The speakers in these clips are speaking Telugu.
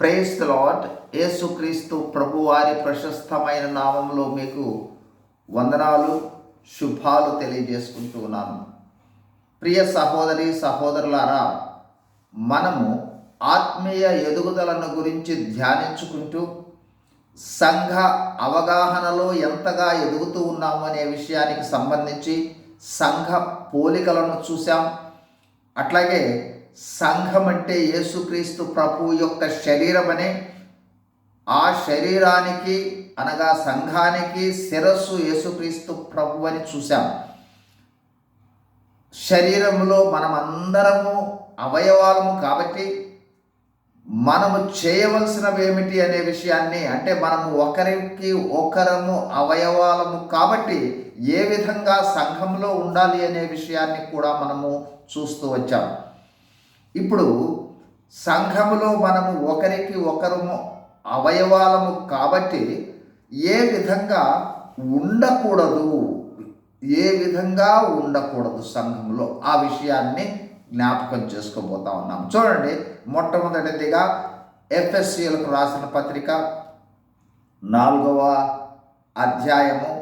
ప్రేస్ ద లాడ్ యేసుక్రీస్తు ప్రభువారి ప్రశస్తమైన నామంలో మీకు వందనాలు శుభాలు తెలియజేసుకుంటూ ఉన్నాను. ప్రియ సహోదరి సహోదరులారా మనము ఆత్మీయ ఎదుగుదలను గురించి ధ్యానించుకుంటూ సంఘ అవగాహనలో ఎంతగా ఎదుగుతూ ఉన్నాము అనే విషయానికి సంబంధించి సంఘ పోలికలను చూసాం అట్లాగే సంఘం అంటే యేసుక్రీస్తు ప్రభు యొక్క శరీరం అనే ఆ శరీరానికి అనగా సంఘానికి శిరస్సు యేసుక్రీస్తు ప్రభు అని చూశాం. శరీరంలో మనమందరము అవయవాలము కాబట్టి మనము చేయవలసినవి ఏమిటి అనే విషయాన్ని అంటే మనము ఒకరికి ఒకరము అవయవాలము కాబట్టి ఏ విధంగా సంఘంలో ఉండాలి అనే విషయాన్ని కూడా మనము చూస్తూ వచ్చాము ఇప్పుడు సంఘములో మనము ఒకరికి ఒకరము అవయవాలము కాబట్టి ఏ విధంగా ఉండకూడదు ఏ విధంగా ఉండకూడదు సంఘంలో ఆ విషయాన్ని జ్ఞాపకం చేసుకోబోతా ఉన్నాం చూడండి మొట్టమొదటిదిగా ఎఫ్ఎస్సీలకు రాసిన పత్రిక నాలుగవ అధ్యాయము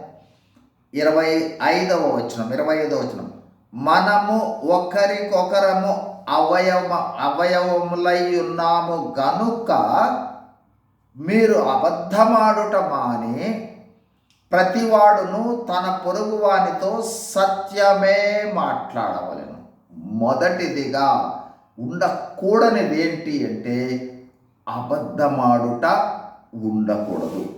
ఇరవై ఐదవ వచనం ఇరవై ఐదవ వచనం. మనము ఒకరికొకరము అవయవ అవయవములై ఉన్నాము గనుక మీరు అబద్ధమాడుట మాని ప్రతివాడును తన పొరుగువానితో సత్యమే మాట్లాడవలెను. మొదటిదిగా ఉండకూడనిది ఏంటి అంటే అబద్ధమాడుట ఉండకూడదు.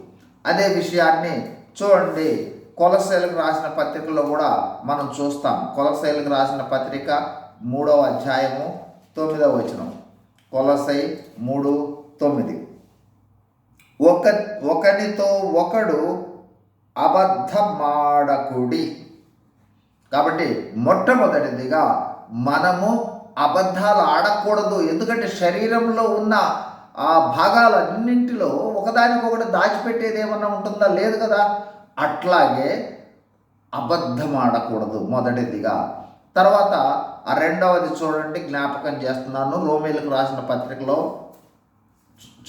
అదే విషయాన్ని చూడండి కొలసేలకు రాసిన పత్రికలో కూడా మనం చూస్తాం. కొలసేలకు రాసిన పత్రిక మూడవ అధ్యాయము తొమ్మిదవ వచనం. కొలసై మూడు తొమ్మిది. ఒక ఒకనితో ఒకడు అబద్ధమాడకుడి. కాబట్టి మొట్టమొదటిదిగా మనము అబద్ధాలు ఆడకూడదు. ఎందుకంటే శరీరంలో ఉన్న ఆ భాగాలన్నింటిలో ఒకదానికొకటి దాచిపెట్టేది ఏమన్నా ఉంటుందా? లేదు కదా? అట్లాగే అబద్ధం ఆడకూడదు మొదటిదిగా. తర్వాత ఆ రెండవది చూడండి జ్ఞాపకం చేస్తున్నాను. రోమిలకు రాసిన పత్రికలో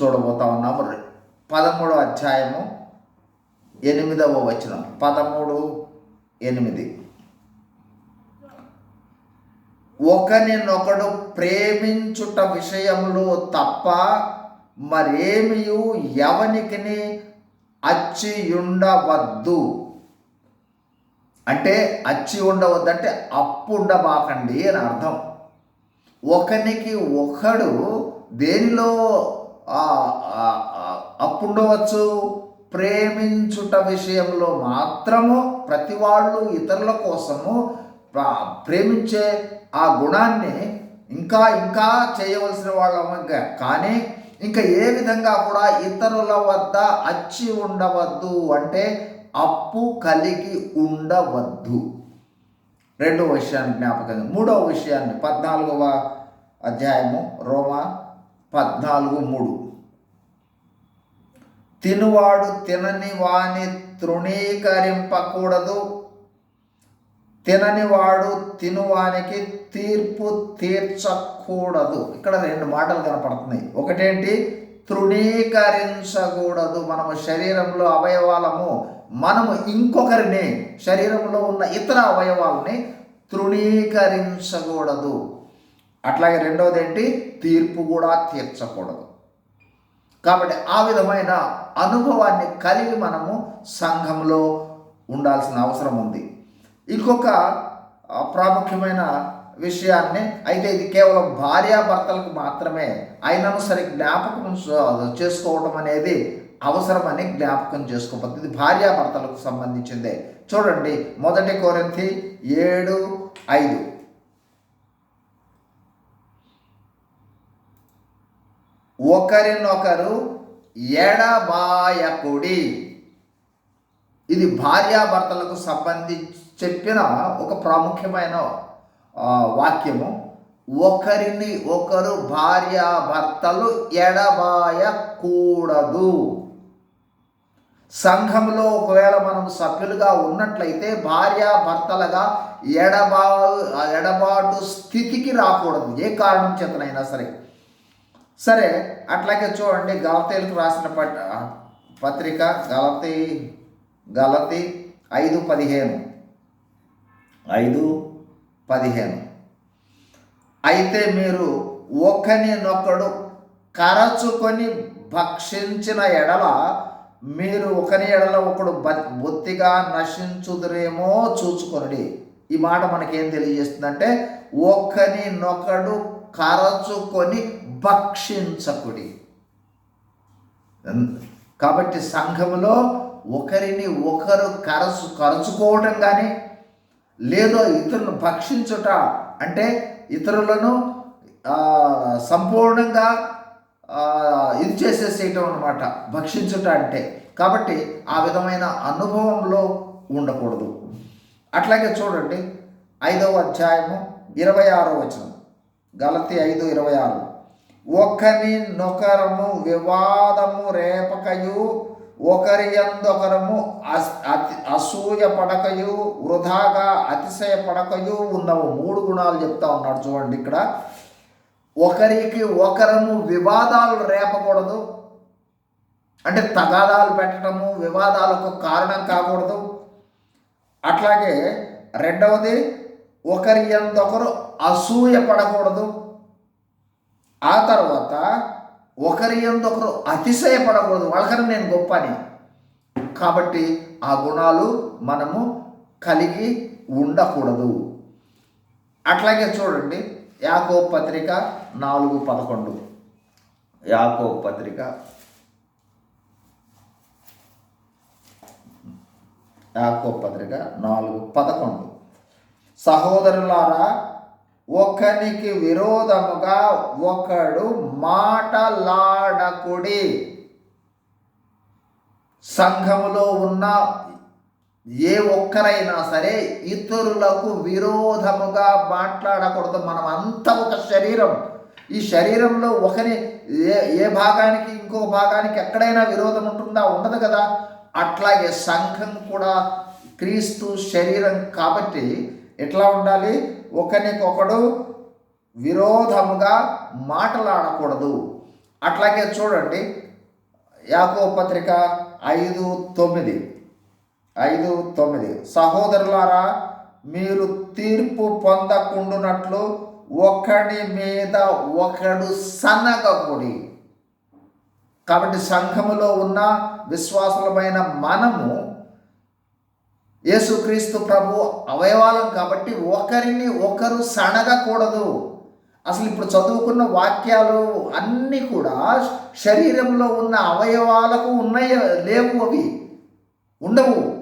చూడబోతా ఉన్నాము. పదమూడో అధ్యాయము ఎనిమిదవ వచనం. పదమూడు ఎనిమిది. ఒకరినొకడు ప్రేమించుట విషయంలో తప్ప మరేమియు ఎవనికిని అచ్చియుండవద్దు. అంటే అచ్చి ఉండవద్దంటే అప్పు ఉండబాకండి అని అర్థం. ఒకరికి ఒకడు దేనిలో అప్పు ఉండవచ్చు? ప్రేమించుట విషయంలో మాత్రము ప్రతి వాళ్ళు ఇతరుల కోసము ప్రేమించే ఆ గుణాన్ని ఇంకా ఇంకా చేయవలసిన వాళ్ళ కానీ ఇంకా ఏ విధంగా కూడా ఇతరుల వద్ద అచ్చి ఉండవద్దు అంటే అప్పు కలిగి ఉండవద్దు. రెండవ విషయాన్ని జ్ఞాపకం మూడవ విషయాన్ని పద్నాలుగవ అధ్యాయము రోమా పద్నాలుగు మూడు. తినువాడు తినని వాని తృణీకరింపకూడదు. తినని వాడు తినువానికి తీర్పు తీర్చకూడదు. ఇక్కడ రెండు మాటలు కనపడుతున్నాయి. ఒకటేంటి? తృణీకరించకూడదు. మనము శరీరంలో అవయవాలము మనము ఇంకొకరిని శరీరంలో ఉన్న ఇతర అవయవాలని తృణీకరించకూడదు. అట్లాగే రెండవది ఏంటి తీర్పు కూడా తీర్చకూడదు. కాబట్టి ఆ విధమైన అనుభవాన్ని కలిగి మనము సంఘంలో ఉండాల్సిన అవసరం ఉంది. ఇంకొక ప్రాముఖ్యమైన విషయాన్ని అయితే ఇది కేవలం భార్యాభర్తలకు మాత్రమే అయినను సరే జ్ఞాపకం చేసుకోవడం అనేది అవసరమని జ్ఞాపకం చేసుకోబోతుంది ఇది భార్యాభర్తలకు సంబంధించిందే. చూడండి మొదటి కోరింతి ఏడు ఐదు. ఒకరినొకరు ఎడబాయకుడి. ఇది భార్యాభర్తలకు సంబంధించి చెప్పిన ఒక ప్రాముఖ్యమైన వాక్యము. ఒకరిని ఒకరు భార్యాభర్తలు ఎడబాయకూడదు. సంఘంలో ఒకవేళ మనం సభ్యులుగా ఉన్నట్లయితే భార్యాభర్తలుగా ఎడబా ఎడబాటు స్థితికి రాకూడదు. ఏ కారణం చేతనైనా సరే. సరే అట్లాగే చూడండి గలతీలకు రాసిన పట్ పత్రిక గలతి గలతి ఐదు పదిహేను. ఐదు పదిహేను. అయితే మీరు ఒకరినొకడు కరచుకొని భక్షించిన ఎడల మీరు ఒకని ఎడల ఒకడు బొత్తిగా నశించుదురేమో చూచుకొనడి. ఈ మాట మనకేం తెలియజేస్తుందంటే ఒకరినొకడు కరచుకొని భక్షించకుడి. కాబట్టి సంఘములో ఒకరిని ఒకరు కరచు కరచుకోవటం కానీ లేదో ఇతరులను భక్షించుట అంటే ఇతరులను సంపూర్ణంగా ఇది చేసేసేయటం అనమాట భక్షించుట అంటే. కాబట్టి ఆ విధమైన అనుభవంలో ఉండకూడదు. అట్లాగే చూడండి ఐదవ అధ్యాయము ఇరవై ఆరో వచనం. గలతి ఐదు ఇరవై ఆరు. ఒకరి నొకరము వివాదము రేపకయు ఒకరి ఎందొకరము అస్- అతి అసూయ పడకయు వృధాగా అతిశయ పడకయు ఉన్న మూడు గుణాలు చెప్తా ఉన్నాడు చూడండి ఇక్కడ. ఒకరికి ఒకరము వివాదాలు రేపకూడదు. అంటే తగాదాలు పెట్టడము వివాదాలకు కారణం కాకూడదు. అట్లాగే రెండవది ఒకరి ఎంతొకరు అసూయ పడకూడదు. ఆ తర్వాత ఒకరి ఎందొకరు అతిశయపడకూడదు వాళ్ళకన్నా నేను గొప్ప అని కాబట్టి ఆ గుణాలు మనము కలిగి ఉండకూడదు. అట్లాగే చూడండి యాకో పత్రిక నాలుగు పదకొండు. యాకో పత్రిక యాకో పత్రిక నాలుగు పదకొండు. సహోదరులారా ఒకనికి విరోధముగా ఒకడు మాటలాడకుడి. సంఘములో ఉన్న ఏ ఒక్కరైనా సరే ఇతరులకు విరోధముగా మాట్లాడకూడదు. మనం అంతా ఒక శరీరం. ఈ శరీరంలో ఒకరి ఏ ఏ భాగానికి ఇంకో భాగానికి ఎక్కడైనా విరోధం ఉంటుందా? ఉండదు కదా. అట్లాగే సంఘం కూడా క్రీస్తు శరీరం కాబట్టి ఎట్లా ఉండాలి? ఒకరికొకడు విరోధముగా మాట్లాడకూడదు. అట్లాగే చూడండి యాకో పత్రిక ఐదు తొమ్మిది. ఐదు తొమ్మిది. సహోదరులారా మీరు తీర్పు పొందకుండునట్లు ఒకడి మీద ఒకడు సనగకుడి కాబట్టి సంఘములో ఉన్న విశ్వాసులమైన మనము యేసుక్రీస్తు ప్రభు అవయవాలం కాబట్టి ఒకరిని ఒకరు సనగకూడదు అసలు ఇప్పుడు చదువుకున్న వాక్యాలు అన్నీ కూడా శరీరంలో ఉన్న అవయవాలకు ఉన్నాయి లేవు అవి. ఉండవు.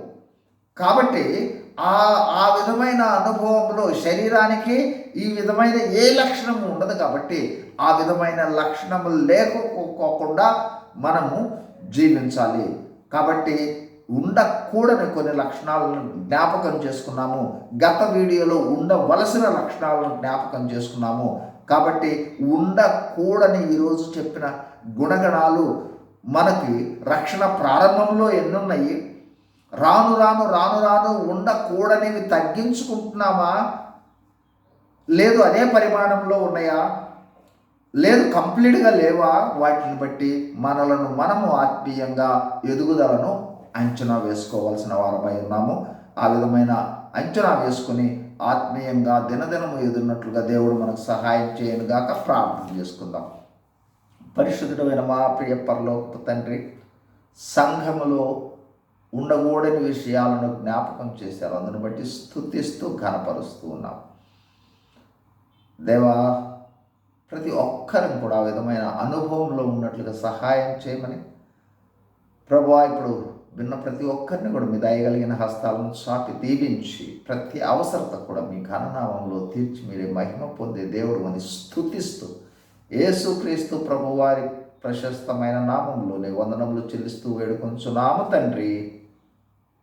కాబట్టి ఆ ఆ విధమైన అనుభవంలో శరీరానికి ఈ విధమైన ఏ లక్షణము ఉండదు కాబట్టి ఆ విధమైన లక్షణము లేకపోకుండా మనము జీవించాలి కాబట్టి ఉండకూడని కొన్ని లక్షణాలను జ్ఞాపకం చేసుకున్నాము. గత వీడియోలో ఉండవలసిన లక్షణాలను జ్ఞాపకం చేసుకున్నాము. కాబట్టి ఉండకూడని ఈరోజు చెప్పిన గుణగణాలు మనకి రక్షణ ప్రారంభంలో ఎన్నున్నాయి? రాను రాను రాను రాను ఉండకూడనివి తగ్గించుకుంటున్నామా? లేదు అదే పరిమాణంలో ఉన్నాయా? లేదు కంప్లీట్గా లేవా? వాటిని బట్టి మనలను మనము ఆత్మీయంగా ఎదుగుదలను అంచనా వేసుకోవాల్సిన వారమై ఉన్నాము. ఆ విధమైన అంచనా వేసుకుని ఆత్మీయంగా దినదినము ఎదురున్నట్లుగా దేవుడు మనకు సహాయం చేయను గాక ప్రార్థన చేసుకుందాం. పరిశుద్ధమైన మా ప్రియ పరలోక తండ్రి సంఘములో ఉండకూడని విషయాలను జ్ఞాపకం చేశారు. అందుని బట్టి స్థుతిస్తూ ఘనపరుస్తూ ఉన్నాం. దేవా ప్రతి ఒక్కరిని కూడా ఆ విధమైన అనుభవంలో ఉన్నట్లుగా సహాయం చేయమని ప్రభా ఇప్పుడు విన్న ప్రతి ఒక్కరిని కూడా మీ దయగలిగిన హస్తాలను చాపి దీవించి ప్రతి అవసరత కూడా మీ ఘననామంలో తీర్చి మీరే మహిమ పొందే దేవుడు అని స్థుతిస్తూ యేసుక్రీస్తు ప్రభువారి ప్రశస్తమైన నామంలోనే వందనములు చెల్లిస్తూ వేడుకొంచున్నాము తండ్రి.